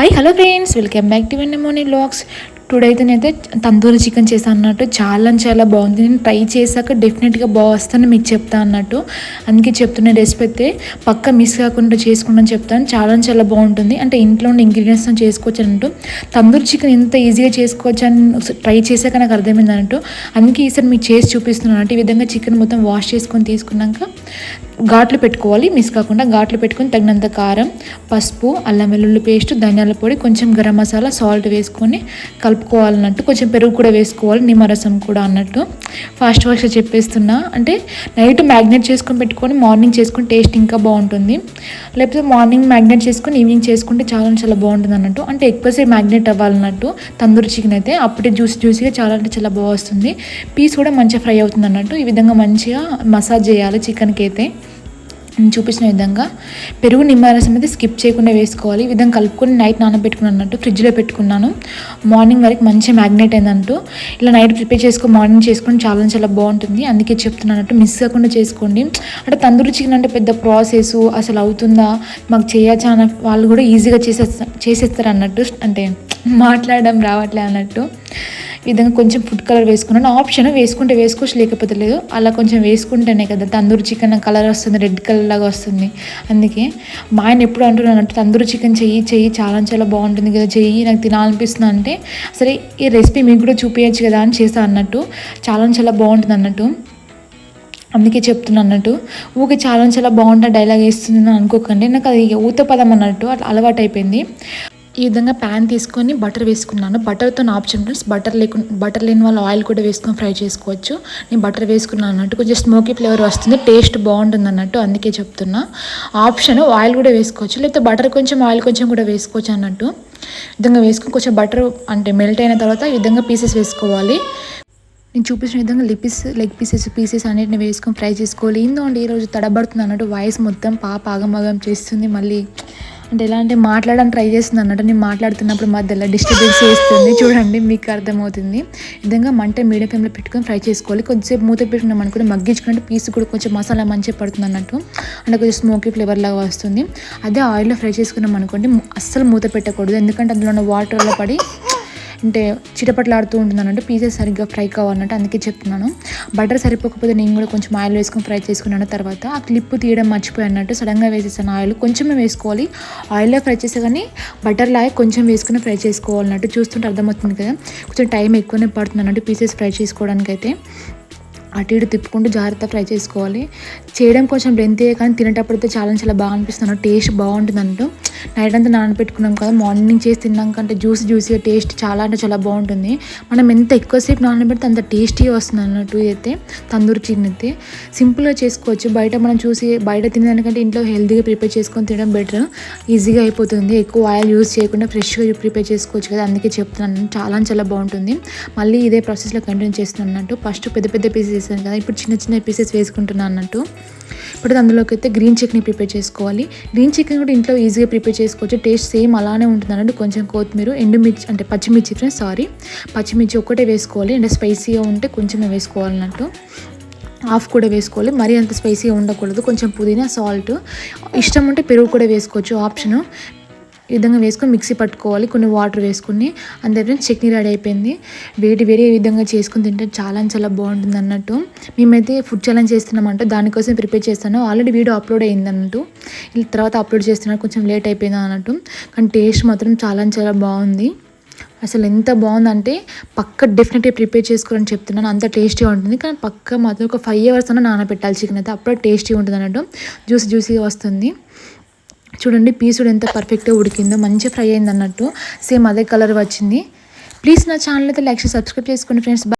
Hi, hello friends, welcome back to Vendemoni Logs. Today అయితే నేనైతే tandoori chicken చేశాను అన్నట్టు చాలా చాలా బాగుంది. నేను ట్రై చేశాక డెఫినెట్గా బాగా వస్తాను మీకు చెప్తా అన్నట్టు. అందుకే చెప్తున్న రెసిపీ అయితే పక్క మిస్ కాకుండా చేసుకుంటాను చెప్తాను. చాలా చాలా బాగుంటుంది. అంటే ఇంట్లో ఉన్న ఇంగ్రీడియంట్స్ చేసుకోవచ్చు అన్నట్టు. తందూరి చికెన్ ఎంత ఈజీగా చేసుకోవచ్చు అని ట్రై చేశాక నాకు అర్థమైంది అన్నట్టు. అందుకే ఈసారి మీకు చేసి చూపిస్తున్నాను అన్నట్టు. ఈ విధంగా చికెన్ మొత్తం వాష్ చేసుకొని తీసుకున్నాక ఘాట్లు పెట్టుకోవాలి. మిస్ కాకుండా ఘాట్లు పెట్టుకొని తగినంత కారం పసుపు అల్లం వెల్లుల్లి పేస్ట్ ధనియాల పొడి కొంచెం గరం మసాలా సాల్ట్ వేసుకొని కలుపుకోవాలన్నట్టు కొంచెం పెరుగు కూడా వేసుకోవాలి నిమ్మరసం కూడా అన్నట్టు. ఫాస్ట్ ఫాస్ట్ చెప్పేస్తున్నా. అంటే నైట్ మ్యాగ్నేట్ చేసుకొని పెట్టుకొని మార్నింగ్ చేసుకుని టేస్ట్ ఇంకా బాగుంటుంది. లేకపోతే మార్నింగ్ మ్యాగ్నేట్ చేసుకొని ఈవినింగ్ చేసుకుంటే చాలా చాలా బాగుంటుంది అన్నట్టు. అంటే ఎక్కువసేపు మ్యాగ్నేట్ అవ్వాలన్నట్టు తందూరి చికెన్ అయితే అప్పుడే జ్యూస్ జ్యూసీగా చాలా అంటే చాలా బాగా వస్తుంది. పీస్ కూడా మంచిగా ఫ్రై అవుతుంది అన్నట్టు. ఈ విధంగా మంచిగా మసాజ్ చేయాలి చికెన్కి అయితే. చూపించిన విధంగా పెరుగు నిమ్మరసం అయితే స్కిప్ చేయకుండా వేసుకోవాలి. ఈ విధంగా కలుపుకొని నైట్ నానబెట్టుకున్నాను అన్నట్టు ఫ్రిడ్జ్లో పెట్టుకున్నాను. మార్నింగ్ వరకు మంచిగా మ్యాగ్నెట్ అయిందంటూ ఇలా నైట్ ప్రిపేర్ చేసుకుని మార్నింగ్ చేసుకుని చాలా చాలా బాగుంటుంది. అందుకే చెప్తున్నాను మిస్ కాకుండా చేసుకోండి. అంటే తందూరి చికెన్ అంటే పెద్ద ప్రాసెస్ అసలు అవుతుందా మాకు చేయొచ్చా అన్న వాళ్ళు కూడా ఈజీగా చేసేస్తా చేసేస్తారు అన్నట్టు అంటే మాట్లాడడం రావట్లే అన్నట్టు. విధంగా కొంచెం ఫుడ్ కలర్ వేసుకున్నాను. ఆప్షన్ వేసుకుంటే వేసుకోవచ్చు లేకపోతే లేదు. అలా కొంచెం వేసుకుంటేనే కదా తందూరి చికెన్ కలర్ వస్తుంది రెడ్ కలర్ లాగా వస్తుంది. అందుకే మా ఆయన ఎప్పుడు అంటున్నానంటే తందూరి చికెన్ చెయ్యి చెయ్యి చాలా చాలా బాగుంటుంది కదా చెయ్యి నాకు తినాలనిపిస్తుంది అంటే సరే ఈ రెసిపీ మీకు కూడా చూపించచ్చు కదా అని చేస్తా అన్నట్టు చాలా చాలా బాగుంటుంది అన్నట్టు. అందుకే చెప్తున్నా అన్నట్టు ఊకే చాలా చాలా బాగుంటుంది డైలాగ్ వేస్తుంది అనుకోకండి. నాకు అది ఊత పదం అన్నట్టు అట్లా అలవాటు అయిపోయింది ఈ విధంగా ప్యాన్ తీసుకొని బటర్ వేసుకున్నాను. బటర్తో ఆప్షన్ ఫ్రెండ్స్ బటర్ లేకుండా బటర్ లేని వాళ్ళు ఆయిల్ కూడా వేసుకొని ఫ్రై చేసుకోవచ్చు. నేను బటర్ వేసుకున్నాను అన్నట్టు. కొంచెం స్మోకీ ఫ్లేవర్ వస్తుంది. టేస్ట్ బాగుంటుంది అన్నట్టు అందుకే చెప్తున్నా. ఆప్షన్ ఆయిల్ కూడా వేసుకోవచ్చు. లేకపోతే బటర్ కొంచెం ఆయిల్ కొంచెం కూడా వేసుకోవచ్చు అన్నట్టు. విధంగా వేసుకొని కొంచెం బటర్ అంటే మెల్ట్ అయిన తర్వాత ఈ విధంగా పీసెస్ వేసుకోవాలి. నేను చూపించిన విధంగా లిపిస్ లెగ్ పీసెస్ పీసెస్ అన్నిటిని వేసుకొని ఫ్రై చేసుకోవాలి. ఏందో అండి ఈరోజు తడబడుతుంది అన్నట్టు వాయిస్ మొత్తం పాప ఆగమగం చేస్తుంది. మళ్ళీ అంటే ఎలా అంటే మాట్లాడడానికి ట్రై చేస్తుంది అన్నట్టు. నేను మాట్లాడుతున్నప్పుడు మధ్యలో డిస్టర్బెన్స్ చేస్తుంది. చూడండి మీకు అర్థమవుతుంది. విధంగా మంట మీడియం ఫ్లేమ్లో పెట్టుకొని ఫ్రై చేసుకోవాలి. కొద్దిసేపు మూత పెట్టుకున్నాం అనుకుంటే మగ్గించుకుంటే పీస్ కూడా కొంచెం మసాలా మంచిగా పడుతుంది అన్నట్టు. అంటే కొంచెం స్మోకీ ఫ్లేవర్ లాగా వస్తుంది. అదే ఆయిల్లో ఫ్రై చేసుకున్నాం అనుకోండి అస్సలు మూత పెట్టకూడదు. ఎందుకంటే అందులో ఉన్న వాటర్లో పడి అంటే చిటపట్లాడుతూ ఉంటుంది అన్నట్టు పీసెస్ సరిగ్గా ఫ్రై కావాలన్నట్టు అందుకే చెప్తున్నాను. బటర్ సరిపోకపోతే నేను కూడా కొంచెం ఆయిల్ వేసుకొని ఫ్రై చేసుకున్నాను తర్వాత. ఆ క్లిప్ తీయడం మర్చిపోయినట్టు సడన్గా వేసేసాను ఆయిల్. కొంచెమే వేసుకోవాలి. ఆయిల్లో ఫ్రై చేసే కానీ బటర్ లాగా కొంచెం వేసుకుని ఫ్రై చేసుకోవాలన్నట్టు చూస్తుంటే అర్థమవుతుంది కదా. కొంచెం టైం ఎక్కువనే పడుతుంది అన్నట్టు పీసెస్ ఫ్రై చేసుకోవడానికి అయితే అటు ఇటు తిప్పుకుంటూ జాగ్రత్త ఫ్రై చేసుకోవాలి. చేయడం కొంచెం లెంతీ కానీ తినేటప్పుడు అయితే చాలా చాలా బాగా అనిపిస్తుంది టేస్ట్ బాగుంటుంది అంటూ నైట్ అంతా నానబెట్టుకున్నాం కదా మార్నింగ్ చేసి తిన్నాం కంటే జ్యూస్ జ్యూసీగా టేస్ట్ చాలా అంటే చాలా బాగుంటుంది. మనం ఎంత ఎక్కువసేపు నానబెడితే అంత టేస్టీగా వస్తుంది అన్నట్టు అయితే తందూరి చికెన్ అయితే. సింపుల్గా చేసుకోవచ్చు. బయట మనం చూసి బయట తినేదానికంటే ఇంట్లో హెల్తీగా ప్రిపేర్ చేసుకొని తినడం బెటర్ ఈజీగా అయిపోతుంది. ఎక్కువ ఆయిల్ యూస్ చేయకుండా ఫ్రెష్గా ప్రిపేర్ చేసుకోవచ్చు కదా అందుకే చెప్తున్నాను. చాలా చాలా బాగుంటుంది. మళ్ళీ ఇదే ప్రాసెస్లో కంటిన్యూ చేస్తున్నాను అన్నట్టు. ఫస్ట్ పెద్ద పెద్ద పీసెస్ వేసాను కదా ఇప్పుడు చిన్న చిన్న పీసెస్ వేసుకుంటున్నాను అన్నట్టు. ఇప్పుడు అందులోకి అయితే గ్రీన్ చికెన్ ప్రిపేర్ చేసుకోవాలి. గ్రీన్ చికెన్ కూడా ఇంట్లో ఈజీగా ప్రిపేర్ చేసుకోవచ్చు. టేస్ట్ సేమ్ అలానే ఉంటుంది అన్నట్టు. కొంచెం కొత్తిమీర ఎండుమిర్చి అంటే పచ్చిమిర్చి సారీ పచ్చిమిర్చి ఒక్కటే వేసుకోవాలి. అంటే స్పైసీగా ఉంటే కొంచెమే వేసుకోవాలన్నట్టు హాఫ్ కూడా వేసుకోవాలి. మరీ అంత స్పైసీగా ఉండకూడదు. కొంచెం పుదీనా సాల్ట్ ఇష్టం ఉంటే పెరుగు కూడా వేసుకోవచ్చు. ఆప్షను ఈ విధంగా వేసుకొని మిక్సీ పట్టుకోవాలి. కొన్ని వాటర్ వేసుకుని అంతే చట్నీ రెడీ అయిపోయింది. వేడి వేడి ఈ విధంగా చేసుకుని తింటే చాలా చాలా బాగుంటుంది అన్నట్టు. మేమైతే ఫుడ్ ఛాలెంజ్ చేస్తున్నామంట. దానికోసం ప్రిపేర్ చేస్తాను. ఆల్రెడీ వీడియో అప్లోడ్ అయింది అన్నట్టు. తర్వాత అప్లోడ్ చేస్తున్నాను కొంచెం లేట్ అయిపోయింది అన్నట్టు. కానీ టేస్ట్ మాత్రం చాలా చాలా బాగుంది. అసలు ఎంత బాగుందంటే పక్క డెఫినెట్గా ప్రిపేర్ చేసుకోవాలని చెప్తున్నాను. అంత టేస్టీగా ఉంటుంది. కానీ పక్క మాత్రం ఒక ఫైవ్ అవర్స్ అన్న నానబెట్టాలి. చికెన్ అయితే అప్పుడే టేస్టీగా ఉంటుంది అన్నట్టు. జ్యూస్ జ్యూసీగా వస్తుంది. చూడండి పీసుడు ఎంత పర్ఫెక్ట్గా ఉడికిందో మంచి ఫ్రై అయింది అన్నట్టు సేమ్ అదే కలర్ వచ్చింది. ప్లీజ్ నా ఛానల్ అయితే లైక్ సబ్స్క్రైబ్ చేసుకోండి ఫ్రెండ్స్